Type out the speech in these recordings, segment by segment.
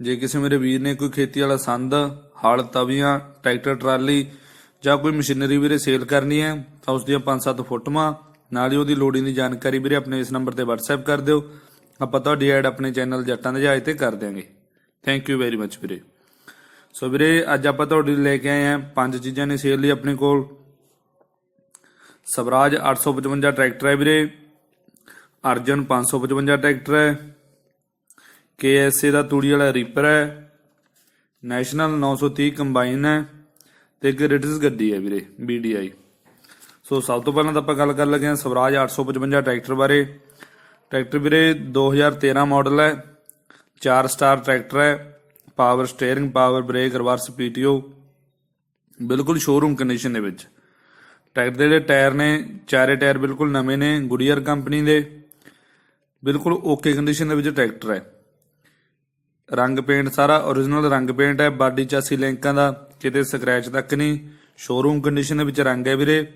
ਜੇ ਕਿਸੇ ਮੇਰੇ ਵੀਰ ਨੇ ਕੋਈ ਖੇਤੀ ਵਾਲਾ ਸੰਦ, ਹਲ, ਤਵੀਆਂ, ਟਰੈਕਟਰ, ਟਰਾਲੀ ਜਾਂ ਕੋਈ ਮਸ਼ੀਨਰੀ ਵੀਰੇ ਸੇਲ ਕਰਨੀ ਹੈ, ਤਾਂ ਉਸ ਦੀਆਂ 5-7 ਫੋਟੋਆਂ, ਨਾਲ ਹੀ ਉਹਦੀ ਲੋੜੀਂਦੀ ਜਾਣਕਾਰੀ ਵੀਰੇ ਆਪਣੇ ਇਸ ਨੰਬਰ ਤੇ WhatsApp ਕਰ ਦਿਓ। ਆਪਾਂ ਤੁਹਾਡੀ ਐਡ ਆਪਣੇ ਚੈਨਲ ਜੱਟਾਂ ਦੇ ਜਹਾਜ਼ ਤੇ ਕਰ ਦਿਆਂਗੇ। ਥੈਂਕ ਯੂ ਵੈਰੀ ਮੱਚ ਵੀਰੇ। ਸੋ ਵੀਰੇ, ਅੱਜ ਆਪਾਂ ਤੁਹਾਡੇ ਲਈ ਲੈ ਕੇ ਆਏ ਹਾਂ ਪੰਜ ਚੀਜ਼ਾਂ ਨੇ ਸੇਲ ਲਈ ਆਪਣੇ ਕੋਲ। ਸਵਰਾਜ 855 ਟਰੈਕਟਰ ਹੈ ਵੀਰੇ। ਅਰਜਨ 555 ਟਰੈਕਟਰ ਹੈ। KSA ਦਾ ਤੂੜੀ ਵਾਲਾ ਰੀਪਰ ਹੈ। ਨੈਸ਼ਨਲ 930 ਕੰਬਾਈਨ ਹੈ ਤੇ ਇੱਕ ਰਿਟਸ ਗੱਡੀ ਹੈ ਵੀਰੇ BDI ਸੋ ਸਭ ਤੋਂ ਪਹਿਲਾਂ ਤਾਂ ਆਪਾਂ ਗੱਲ ਕਰ ਲੱਗੇ ਹਾਂ ਸਵਰਾਜ 855 ਟਰੈਕਟਰ ਬਾਰੇ। ਟਰੈਕਟਰ ਵੀਰੇ 2013 ਮਾਡਲ ਹੈ 4 ਸਟਾਰ ਟਰੈਕਟਰ ਹੈ, power steering, power brake, reverse PTO ਬਿਲਕੁਲ ਸ਼ੋਰੂਮ ਕੰਡੀਸ਼ਨ ਦੇ ਵਿੱਚ। ਟਰੈਕਟਰ ਦੇ ਜਿਹੜੇ ਟਾਇਰ ਨੇ, ਚਾਰੇ ਟਾਇਰ ਬਿਲਕੁਲ ਨਵੇਂ ਨੇ, ਗੁਡੀਅਰ ਕੰਪਨੀ ਦੇ, ਬਿਲਕੁਲ ਓਕੇ ਕੰਡੀਸ਼ਨ ਦੇ ਵਿੱਚ ਟਰੈਕਟਰ ਹੈ। ਰੰਗ ਪੇਂਟ ਸਾਰਾ origignal ਰੰਗ ਪੇਂਟ ਹੈ। ਬਾਡੀ ਚਾਸੀ ਲਿੰਕਾਂ ਦਾ ਕਿਤੇ ਸਕ੍ਰੈਚ ਤੱਕ ਨਹੀਂ। ਸ਼ੋਰੂਮ ਕੰਡੀਸ਼ਨ ਦੇ ਵਿੱਚ ਰੰਗ ਹੈ ਵੀਰੇ।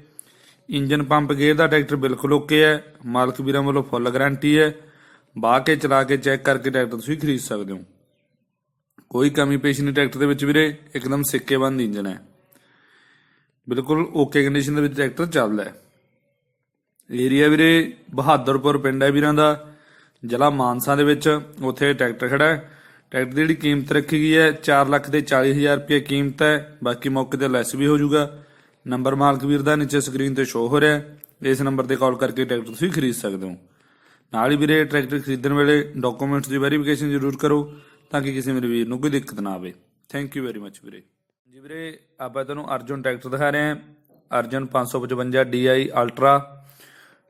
ਇੰਜਨ ਪੰਪ ਗੇਅਰ ਦਾ ਟਰੈਕਟਰ ਬਿਲਕੁਲ ਓਕੇ ਹੈ। ਮਾਲਕ ਵੀਰਾਂ ਵੱਲੋਂ ਫੁੱਲ ਗਾਰੰਟੀ ਹੈ। ਬਾਹ ਕੇ ਚਲਾ ਕੇ ਚੈੱਕ ਕਰਕੇ ਟਰੈਕਟਰ ਤੁਸੀਂ ਖਰੀਦ ਸਕਦੇ ਹੋ। ਕੋਈ ਕਮੀ ਪੇਸ਼ ਨਹੀਂ ਟਰੈਕਟਰ ਦੇ ਵਿੱਚ ਵੀਰੇ। ਇੱਕਦਮ ਸਿੱਕੇਬੰਦ ਇੰਜਨ ਹੈ। ਬਿਲਕੁਲ ਓਕੇ ਕੰਡੀਸ਼ਨ ਦੇ ਵਿੱਚ ਟਰੈਕਟਰ ਚੱਲਦਾ ਹੈ। ਏਰੀਆ ਵੀਰੇ ਬਹਾਦਰਪੁਰ ਪਿੰਡ ਹੈ ਵੀਰਾਂ ਦਾ। ਜ਼ਿਲ੍ਹਾ ਮਾਨਸਾ ਦੇ ਵਿੱਚ। ਉੱਥੇ ਟਰੈਕਟਰ ਖੜਾ ਹੈ। ਟਰੈਕਟਰ ਦੀ ਜਿਹੜੀ ਕੀਮਤ ਰੱਖੀ ਗਈ ਹੈ 4 ਲੱਖ ਦੇ 40000 ਰੁਪਏ ਕੀਮਤ ਹੈ। ਬਾਕੀ ਮੌਕੇ ਤੇ ਲੈਸ ਵੀ ਹੋ ਜਾਊਗਾ। ਨੰਬਰ ਮਾਲਕ ਵੀਰ ਦਾ ਨੀਚੇ ਸਕਰੀਨ ਤੇ ਸ਼ੋ ਹੋ ਰਿਹਾ ਹੈ। ਇਸ ਨੰਬਰ ਤੇ ਕਾਲ ਕਰਕੇ ਟਰੈਕਟਰ ਤੁਸੀਂ ਖਰੀਦ ਸਕਦੇ ਹੋ। ਨਾਲ ਹੀ ਵੀਰੇ, ਟਰੈਕਟਰ ਖਰੀਦਣ ਵੇਲੇ ਡਾਕੂਮੈਂਟਸ ਦੀ ਵੈਰੀਫਿਕੇਸ਼ਨ ਜ਼ਰੂਰ ਕਰੋ ਤਾਂ ਕਿ ਕਿਸੇ ਮੇਰੇ ਵੀਰ ਨੂੰ ਕੋਈ ਦਿੱਕਤ ਨਾ ਆਵੇ। ਥੈਂਕ ਯੂ ਵੈਰੀ ਮੱਚ ਵੀਰੇ। ਜੀ ਵੀਰੇ, ਆਪਾਂ ਤੁਹਾਨੂੰ ਅਰਜੁਨ ਟਰੈਕਟਰ ਦਿਖਾ ਰਹੇ ਹਾਂ। ਅਰਜੁਨ 555 DI ਅਲਟਰਾ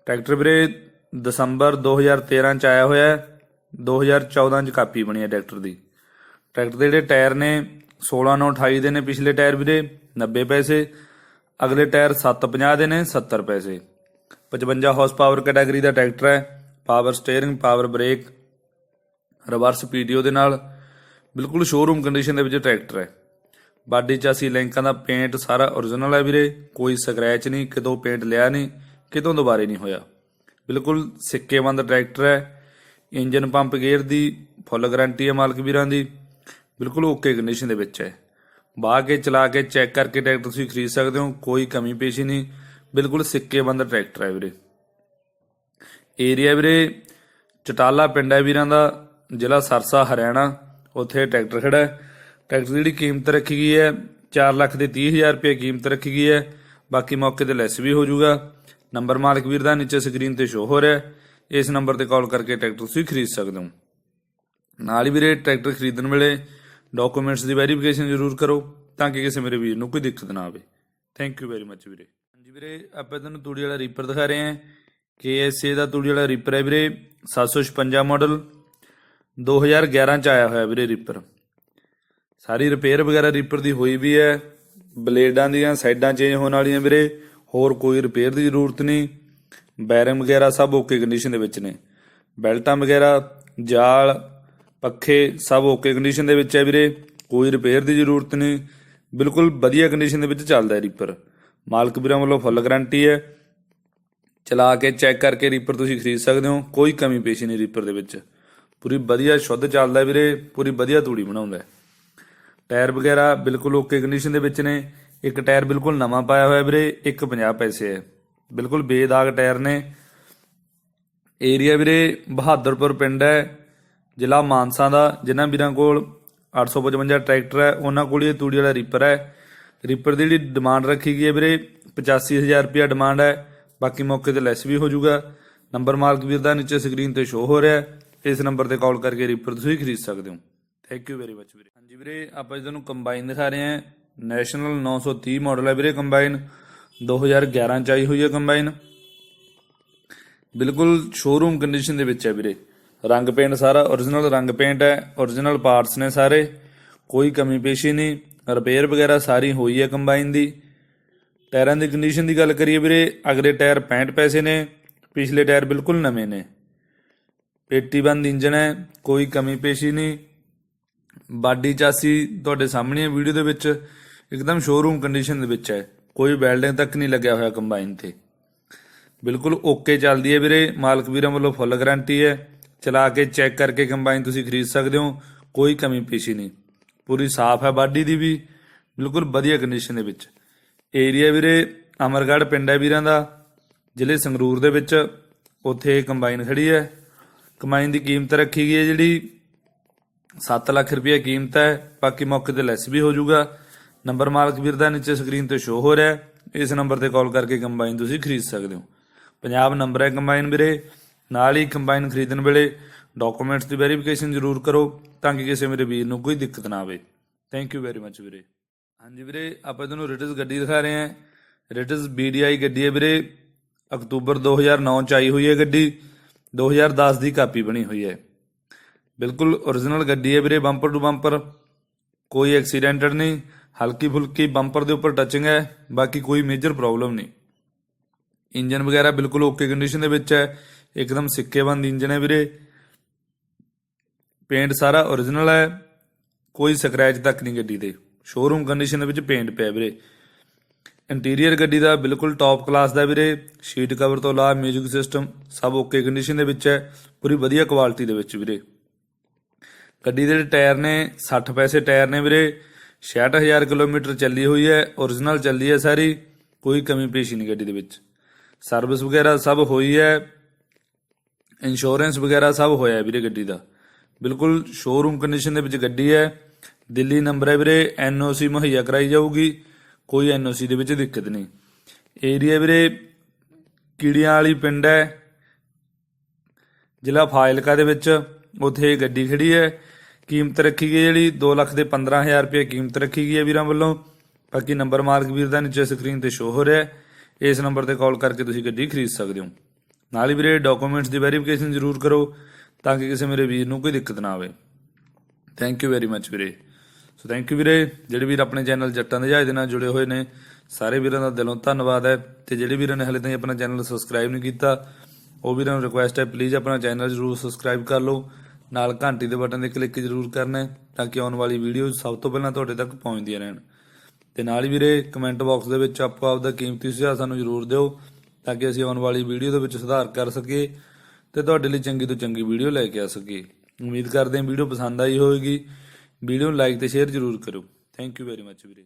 ਟਰੈਕਟਰ ਵੀਰੇ, ਦਸੰਬਰ 2013 ਚ ਆਇਆ ਹੋਇਆ ਹੈ। 2014 ਚ ਕਾਪੀ ਬਣੀ ਹੈ ਟਰੈਕਟਰ ਦੀ। ਟਰੈਕਟਰ ਦੇ ਜਿਹੜੇ ਟਾਇਰ ਨੇ 16 9 28 ਦੇ ਨੇ ਪਿਛਲੇ ਟਾਇਰ ਵੀਰੇ 90 ਪੈਸੇ। ਅਗਲੇ ਟਾਇਰ 750 ਦੇ ਨੇ 70 ਪੈਸੇ। 55 ਹਾਰਸ ਪਾਵਰ ਕੈਟਾਗਰੀ ਦਾ ਟਰੈਕਟਰ ਹੈ। Power steering power brake reverse PTO ਦੇ ਨਾਲ ਬਿਲਕੁਲ ਸ਼ੋਰੂਮ ਕੰਡੀਸ਼ਨ ਦੇ ਵਿੱਚ ਟਰੈਕਟਰ ਹੈ। ਬਾਡੀ ਚਾਸੀ ਲੈਂਕਾਂ ਦਾ ਪੇਂਟ ਸਾਰਾ origignal ਹੈ ਵੀਰੇ। ਕੋਈ ਸਕ੍ਰੈਚ ਨਹੀਂ, ਕਿਤੋਂ ਪੇਂਟ ਲਿਆ ਨਹੀਂ, ਕਿਤੋਂ ਦੁਬਾਰੇ ਨਹੀਂ ਹੋਇਆ। ਬਿਲਕੁਲ ਸਿੱਕੇਵੰਦ ਟਰੈਕਟਰ ਹੈ। ਇੰਜਨ ਪੰਪ ਗੇਅਰ ਦੀ, ਫੁੱਲ ਗਾਰੰਟੀ ਹੈ ਮਾਲਕ ਵੀਰਾਂ ਦੀ। ਬਿਲਕੁਲ ਓਕੇ ਕੰਡੀਸ਼ਨ ਦੇ ਵਿੱਚ ਹੈ। ਬਾਹ ਕੇ ਚਲਾ ਕੇ ਚੈੱਕ ਕਰਕੇ ਟਰੈਕਟਰ ਤੁਸੀਂ ਖਰੀਦ ਸਕਦੇ ਹੋ, ਕੋਈ ਕਮੀ ਪੇਸ਼ੀ ਨਹੀਂ। ਬਿਲਕੁਲ ਸਿੱਕੇਬੰਦ ਟਰੈਕਟਰ ਹੈ ਵੀਰੇ। ਏਰੀਆ ਵੀਰੇ, ਚਟਾਲਾ ਪਿੰਡ ਹੈ ਵੀਰਾਂ ਦਾ, ਜ਼ਿਲ੍ਹਾ ਸਰਸਾ, ਹਰਿਆਣਾ। ਉੱਥੇ ਟਰੈਕਟਰ ਖੜਾ ਹੈ। ਟਰੈਕਟਰ ਦੀ ਜਿਹੜੀ ਕੀਮਤ ਰੱਖੀ ਗਈ ਹੈ 4 ਲੱਖ ਦੇ 30000 ਰੁਪਏ ਕੀਮਤ ਰੱਖੀ ਗਈ ਹੈ। ਬਾਕੀ ਮੌਕੇ ਤੇ ਲੈਸ ਵੀ ਹੋ ਜਾਊਗਾ। ਨੰਬਰ ਮਾਲਕ ਵੀਰ ਦਾ ਨੀਚੇ ਸਕਰੀਨ ਤੇ ਸ਼ੋ ਹੋ ਰਿਹਾ ਹੈ। ਇਸ ਨੰਬਰ ਤੇ ਕਾਲ ਕਰਕੇ ਟਰੈਕਟਰ ਤੁਸੀਂ ਖਰੀਦ ਸਕਦੇ ਹੋ। ਨਾਲ ਹੀ ਵੀਰੇ, ਟਰੈਕਟਰ ਖਰੀਦਣ ਵੇਲੇ ਡਾਕੂਮੈਂਟਸ ਦੀ ਵੈਰੀਫਿਕੇਸ਼ਨ ਜ਼ਰੂਰ ਕਰੋ ਤਾਂ ਕਿ ਕਿਸੇ ਮੇਰੇ ਵੀਰ ਨੂੰ ਕੋਈ ਦਿੱਕਤ ਨਾ ਆਵੇ। ਥੈਂਕ ਯੂ ਵੈਰੀ ਮੱਚ ਵੀਰੇ। ਹਾਂਜੀ ਵੀਰੇ, ਆਪਾਂ ਤੁਹਾਨੂੰ ਤੂੜੀ ਵਾਲਾ ਰੀਪਰ ਦਿਖਾ ਰਹੇ ਹਾਂ। KSA ਦਾ ਤੂੜੀ ਵਾਲਾ ਰੀਪਰ ਹੈ ਵੀਰੇ 756 ਮਾਡਲ 2011 ਚ ਆਇਆ ਹੋਇਆ ਵੀਰੇ ਰੀਪਰ ਸਾਰੀ ਰਿਪੇਅਰ ਵਗੈਰਾ ਰੀਪਰ ਦੀ ਹੋਈ ਵੀ ਹੈ, ਬਲੇਡਾਂ ਦੀਆਂ, ਸਾਈਡਾਂ ਚੇਂਜ ਹੋਣ ਵਾਲੀਆਂ ਵੀਰੇ, ਹੋਰ ਕੋਈ ਰਿਪੇਅਰ ਦੀ ਜ਼ਰੂਰਤ ਨਹੀਂ। ਬੈਰਿੰਗ ਵਗੈਰਾ ਸਭ ਓਕੇ ਕੰਡੀਸ਼ਨ ਦੇ ਵਿੱਚ ਨੇ। ਬੈਲਟਾਂ ਵਗੈਰਾ, ਜਾਲ, ਪੱਖੇ ਸਭ ਓਕੇ ਕੰਡੀਸ਼ਨ ਦੇ ਵਿੱਚ ਹੈ ਵੀਰੇ। ਕੋਈ ਰਿਪੇਅਰ ਦੀ ਜ਼ਰੂਰਤ ਨਹੀਂ। ਬਿਲਕੁਲ ਵਧੀਆ ਕੰਡੀਸ਼ਨ ਦੇ ਵਿੱਚ ਚੱਲਦਾ ਹੈ ਰੀਪਰ ਮਾਲਕ ਵੀਰਾਂ ਵੱਲੋਂ ਫੁੱਲ ਗਾਰੰਟੀ ਹੈ। ਚਲਾ ਕੇ ਚੈੱਕ ਕਰਕੇ ਰੀਪਰ ਤੁਸੀਂ ਖਰੀਦ ਸਕਦੇ ਹੋ। ਕੋਈ ਕਮੀ ਪੇਸ਼ੀ ਨਹੀਂ ਰੀਪਰ ਦੇ ਵਿੱਚ। ਪੂਰੀ ਵਧੀਆ ਸ਼ੁੱਧ ਚੱਲਦਾ ਵੀਰੇ। ਪੂਰੀ ਵਧੀਆ ਤੂੜੀ ਬਣਾਉਂਦਾ ਟਾਇਰ ਵਗੈਰਾ ਬਿਲਕੁਲ ਓਕੇ ਕੰਡੀਸ਼ਨ ਦੇ ਵਿੱਚ ਨੇ। ਇੱਕ ਟਾਇਰ ਬਿਲਕੁਲ ਨਵਾਂ ਪਾਇਆ ਹੋਇਆ ਵੀਰੇ। ਇੱਕ 50 ਪੈਸੇ ਹੈ। ਬਿਲਕੁਲ ਬੇਦਾਗ ਟਾਇਰ ਨੇ। ਏਰੀਆ ਵੀਰੇ ਬਹਾਦਰਪੁਰ ਪਿੰਡ ਹੈ, ਜ਼ਿਲ੍ਹਾ ਮਾਨਸਾ ਦਾ, ਜਿਨ੍ਹਾਂ ਵੀਰਾਂ ਕੋਲ 855 ਟਰੈਕਟਰ ਹੈ, ਉਹਨਾਂ ਕੋਲ ਇਹ ਤੂੜੀ ਵਾਲਾ ਰੀਪਰ ਹੈ। ਰੀਪਰ ਦੀ ਜਿਹੜੀ ਡਿਮਾਂਡ ਰੱਖੀ ਗਈ ਹੈ ਵੀਰੇ 85000 ਰੁਪਿਆ ਡਿਮਾਂਡ ਹੈ। ਬਾਕੀ ਮੌਕੇ ਤੇ ਲੈਸ ਵੀ ਹੋ ਜਾਊਗਾ ਨੰਬਰ ਮਾਲਕ ਵੀਰ ਦਾ ਨੀਚੇ ਸਕਰੀਨ ਤੇ ਸ਼ੋ ਹੋ ਰਿਹਾ ਹੈ। ਇਸ ਨੰਬਰ ਤੇ ਕਾਲ ਕਰਕੇ ਰੀਪਰ ਤੁਸੀਂ ਖਰੀਦ ਸਕਦੇ ਹੋ। ਥੈਂਕ ਯੂ ਵੈਰੀ ਮੱਚ ਵੀਰੇ। ਹਾਂਜੀ ਵੀਰੇ, ਆਪਾਂ ਜੀ ਤੁਹਾਨੂੰ ਕੰਬਾਈਨ ਦਿਖਾ ਰਹੇ ਹਾਂ। ਨੈਸ਼ਨਲ 930 ਮਾਡਲ ਹੈ ਵੀਰੇ ਕੰਬਾਈਨ 2011 ਚ ਆਈ ਹੋਈ ਹੈ ਕੰਬਾਈਨ। ਬਿਲਕੁਲ ਸ਼ੋਰੂਮ ਕੰਡੀਸ਼ਨ ਦੇ ਵਿੱਚ ਹੈ ਵੀਰੇ। ਰੰਗ ਪੇਂਟ ਸਾਰਾ origignal ਰੰਗ ਪੇਂਟ ਹੈ origignal ਪਾਰਟਸ ਨੇ ਸਾਰੇ। ਕੋਈ ਕਮੀ ਪੇਸ਼ੀ ਨਹੀਂ ਰਿਪੇਅਰ ਵਗੈਰਾ ਸਾਰੀ ਹੋਈ ਹੈ ਕੰਬਾਈਨ ਦੀ। ਟਾਇਰਾਂ ਦੀ ਕੰਡੀਸ਼ਨ ਦੀ ਗੱਲ ਕਰੀਏ ਵੀਰੇ, ਅਗਲੇ ਟਾਇਰ 65 ਪੈਸੇ ਨੇ, ਪਿਛਲੇ ਟਾਇਰ ਬਿਲਕੁਲ ਨਵੇਂ ਨੇ। ਪੇਟੀ ਬੰਦ ਇੰਜਨ ਹੈ, ਕੋਈ ਕਮੀ ਪੇਸ਼ੀ ਨਹੀਂ। ਬਾਡੀ ਚਾਸੀ ਤੁਹਾਡੇ ਸਾਹਮਣੇ ਵੀਡੀਓ ਦੇ ਵਿੱਚ। ਇੱਕਦਮ ਸ਼ੋਰੂਮ ਕੰਡੀਸ਼ਨ ਦੇ ਵਿੱਚ ਹੈ। ਕੋਈ ਵੈਲਡਿੰਗ ਤੱਕ ਨਹੀਂ ਲੱਗਿਆ ਹੋਇਆ ਕੰਬਾਈਨ ਤੇ। ਬਿਲਕੁਲ ਓਕੇ ਚੱਲਦੀ ਹੈ ਵੀਰੇ। ਮਾਲਕ ਵੀਰਾਂ ਵੱਲੋਂ ਫੁੱਲ ਗਾਰੰਟੀ ਹੈ। ਚਲਾ ਕੇ ਚੈੱਕ ਕਰਕੇ ਕੰਬਾਈਨ ਤੁਸੀਂ ਖਰੀਦ ਸਕਦੇ ਹੋ। ਕੋਈ ਕਮੀ ਪੇਸ਼ੀ ਨਹੀਂ। ਪੂਰੀ ਸਾਫ਼ ਹੈ ਬਾਡੀ ਦੀ ਵੀ। ਬਿਲਕੁਲ ਵਧੀਆ ਕੰਡੀਸ਼ਨ ਦੇ ਵਿੱਚ। ਏਰੀਆ ਵੀਰੇ, ਅਮਰਗੜ੍ਹ ਪਿੰਡ ਹੈ ਵੀਰਾਂ ਦਾ। ਜ਼ਿਲ੍ਹੇ ਸੰਗਰੂਰ ਦੇ ਵਿੱਚ। ਉੱਥੇ ਕੰਬਾਈਨ ਖੜੀ ਹੈ। ਕੰਬਾਈਨ ਦੀ ਕੀਮਤ ਰੱਖੀ ਗਈ ਹੈ ਜਿਹੜੀ 7 ਲੱਖ ਰੁਪਏ ਕੀਮਤ ਹੈ। ਬਾਕੀ ਮੌਕੇ ਤੇ ਲੈਸ ਵੀ ਹੋ ਜਾਊਗਾ। ਨੰਬਰ ਮਾਲਕ ਵੀਰ ਦਾ ਨੀਚੇ ਸਕਰੀਨ ਤੇ ਸ਼ੋ ਹੋ ਰਿਹਾ ਹੈ। ਇਸ ਨੰਬਰ ਤੇ ਕਾਲ ਕਰਕੇ ਕੰਬਾਈਨ ਤੁਸੀਂ ਖਰੀਦ ਸਕਦੇ ਹੋ। ਪੰਜਾਬ ਨੰਬਰ ਹੈ ਕੰਬਾਈਨ ਵੀਰੇ। ਨਾਲ ਹੀ ਕੰਬਾਈਨ ਖਰੀਦਣ ਵੇਲੇ ਡਾਕੂਮੈਂਟਸ ਦੀ ਵੈਰੀਫਿਕੇਸ਼ਨ ਜ਼ਰੂਰ ਕਰੋ ਤਾਂ ਕਿ ਕਿਸੇ ਮੇਰੇ ਵੀਰ ਨੂੰ ਕੋਈ ਦਿੱਕਤ ਨਾ ਆਵੇ। ਥੈਂਕ ਯੂ ਵੈਰੀ ਮੱਚ ਵੀਰੇ। ਹਾਂਜੀ ਵੀਰੇ, ਆਪਾਂ ਤੁਹਾਨੂੰ ਰਿਟਸ ਗੱਡੀ ਦਿਖਾ ਰਹੇ ਹਾਂ। ਰਿਟਸ BDI ਗੱਡੀ ਹੈ ਵੀਰੇ। ਅਕਤੂਬਰ 2009 ਚ ਆਈ ਹੋਈ ਹੈ ਗੱਡੀ। 2010 ਦੀ ਕਾਪੀ ਬਣੀ ਹੋਈ ਹੈ। ਬਿਲਕੁਲ origignal ਗੱਡੀ ਹੈ ਵੀਰੇ ਬੰਪਰ ਟੂ ਬੰਪਰ ਕੋਈ ਐਕਸੀਡੈਂਟਡ ਨਹੀਂ। ਹਲਕੀ ਫੁਲਕੀ ਬੰਪਰ ਦੇ ਉੱਪਰ ਟੱਚਿੰਗ ਹੈ, ਬਾਕੀ ਕੋਈ ਮੇਜਰ ਪ੍ਰੋਬਲਮ ਨਹੀਂ। ਇੰਜਨ ਵਗੈਰਾ ਬਿਲਕੁਲ ਓਕੇ ਕੰਡੀਸ਼ਨ ਦੇ ਵਿੱਚ ਹੈ। ਇੱਕਦਮ ਸਿੱਕੇਬੰਦ ਇੰਜਨ ਹੈ ਵੀਰੇ। ਪੇਂਟ ਸਾਰਾ origignal ਹੈ। ਕੋਈ ਸਕ੍ਰੈਚ ਤੱਕ ਨਹੀਂ ਗੱਡੀ ਤੇ ਸ਼ੋਰੂਮ ਕੰਡੀਸ਼ਨ ਦੇ ਵਿੱਚ ਪੇਂਟ ਪਿਆ ਵੀਰੇ। ਇੰਟੀਰੀਅਰ ਗੱਡੀ ਦਾ ਬਿਲਕੁਲ ਟੌਪ ਕਲਾਸ ਦਾ ਵੀਰੇ। ਸ਼ੀਟ ਕਵਰ ਤੋਂ ਲਾ 뮤직 ਸਿਸਟਮ ਸਭ ਓਕੇ ਕੰਡੀਸ਼ਨ ਦੇ ਵਿੱਚ ਹੈ। ਪੂਰੀ ਵਧੀਆ ਕੁਆਲਿਟੀ ਦੇ ਵਿੱਚ ਵੀਰੇ। ਗੱਡੀ ਦੇ ਜਿਹੜੇ ਟਾਇਰ ਨੇ 60 ਪੈਸੇ ਟਾਇਰ ਨੇ ਵੀਰੇ। 66000 ਕਿਲੋਮੀਟਰ ਚੱਲੀ ਹੋਈ ਹੈ origignal ਚੱਲੀ ਹੈ ਸਾਰੀ, ਕੋਈ ਕਮੀ ਪੇਸ਼ੀ ਨਹੀਂ ਗੱਡੀ ਦੇ ਵਿੱਚ। ਸਰਵਿਸ ਵਗੈਰਾ ਸਭ ਹੋਈ ਹੈ ਇੰਸ਼ੋਰੈਂਸ ਵਗੈਰਾ ਸਭ ਹੋਇਆ ਹੈ ਵੀਰੇ ਗੱਡੀ ਦਾ। ਬਿਲਕੁਲ ਸ਼ੋਰੂਮ ਕੰਡੀਸ਼ਨ ਦੇ ਵਿੱਚ ਗੱਡੀ ਹੈ, ਦਿੱਲੀ ਨੰਬਰ ਹੈ ਵੀਰੇ ਐਨਓਸੀ ਮੁਹੱਈਆ ਕਰਾਈ ਜਾਊਗੀ, ਕੋਈ ਐਨਓਸੀ ਦੇ ਵਿੱਚ ਦਿੱਕਤ ਨਹੀਂ। ਏਰੀਆ ਵੀਰੇ ਕੀੜੀਆਂ ਵਾਲੀ ਪਿੰਡ ਹੈ, ਜ਼ਿਲ੍ਹਾ ਫਾਜ਼ਿਲਕਾ ਦੇ ਵਿੱਚ, ਉੱਥੇ ਗੱਡੀ ਖੜੀ ਹੈ ਕੀਮਤ ਰੱਖੀ ਗਈ ਜਿਹੜੀ 2 ਲੱਖ ਦੇ 15000 ਰੁਪਏ ਕੀਮਤ ਰੱਖੀ ਗਈ ਹੈ ਵੀਰਾਂ ਵੱਲੋਂ। ਬਾਕੀ ਨੰਬਰ ਮਾਲਕ ਵੀਰ ਦਾ ਨੀਚੇ ਸਕਰੀਨ ਤੇ ਸ਼ੋ ਹੋ ਰਿਹਾ ਹੈ। ਇਸ ਨੰਬਰ ਤੇ ਕਾਲ ਕਰਕੇ ਤੁਸੀਂ ਗੱਡੀ ਖਰੀਦ ਸਕਦੇ ਹੋ। ਨਾਲ ਹੀ ਵੀਰੇ ਡਾਕੂਮੈਂਟਸ ਦੀ ਵੈਰੀਫਿਕੇਸ਼ਨ ਜ਼ਰੂਰ ਕਰੋ ਤਾਂ ਕਿ ਕਿਸੇ ਮੇਰੇ ਵੀਰ ਨੂੰ ਕੋਈ ਦਿੱਕਤ ਨਾ ਆਵੇ। ਥੈਂਕ ਯੂ ਵੈਰੀ ਮੱਚ ਵੀਰੇ। ਸੋ ਥੈਂਕ ਯੂ ਵੀਰੇ। ਜਿਹੜੇ ਵੀਰ ਆਪਣੇ ਚੈਨਲ ਜੱਟਾਂ ਦੇ ਜਹਾਜ਼ ਦੇ ਨਾਲ ਜੁੜੇ ਹੋਏ ਨੇ, ਸਾਰੇ ਵੀਰਾਂ ਦਾ ਦਿਲੋਂ ਧੰਨਵਾਦ ਹੈ। ਤੇ ਜਿਹੜੇ ਵੀਰਾਂ ਨੇ ਹਲੇ ਤਾਈਂ ਆਪਣਾ ਚੈਨਲ ਸਬਸਕ੍ਰਾਈਬ ਨਹੀਂ ਕੀਤਾ, ਉਹ ਵੀਰਾਂ ਨੂੰ ਰਿਕੁਐਸਟ ਹੈ ਪਲੀਜ਼ ਆਪਣਾ ਚੈਨਲ ਜ਼ਰੂਰ ਸਬਸਕ੍ਰਾਈਬ ਕਰ ਲਓ। ਨਾਲ ਘੰਟੀ ਦੇ ਬਟਨ ਤੇ ਕਲਿੱਕ ਜ਼ਰੂਰ ਕਰਨਾ ਹੈ ਤਾਂ ਕਿ ਆਉਣ ਵਾਲੀ ਵੀਡੀਓ ਸਭ ਤੋਂ ਪਹਿਲਾਂ ਤੁਹਾਡੇ ਤੱਕ ਪਹੁੰਚਦੀਆਂ ਰਹਿਣ। ਤੇ ਨਾਲ ਹੀ ਵੀਰੇ ਕਮੈਂਟ ਬਾਕਸ ਦੇ ਵਿੱਚ ਆਪੋ ਆਪਦਾ ਕੀਮਤੀ ਸੁਝਾਅ ਸਾਨੂੰ ਜ਼ਰੂਰ ਦਿਓ ਤਾਂ ਕਿ ਅਸੀਂ ਆਉਣ ਵਾਲੀ ਵੀਡੀਓ ਦੇ ਵਿੱਚ ਸੁਧਾਰ ਕਰ ਸਕੀਏ ਤੇ ਤੁਹਾਡੇ ਲਈ ਚੰਗੀ ਤੋਂ ਚੰਗੀ ਵੀਡੀਓ ਲੈ ਕੇ ਆ ਸਕੀਏ। ਉਮੀਦ ਕਰਦੇ ਹਾਂ ਵੀਡੀਓ ਪਸੰਦ ਆਈ ਹੋਵੇਗੀ। ਵੀਡੀਓ ਨੂੰ ਲਾਈਕ ਤੇ ਸ਼ੇਅਰ ਜ਼ਰੂਰ ਕਰੋ ਥੈਂਕ ਯੂ ਵੈਰੀ ਮੱਚ ਵੀਰੇ।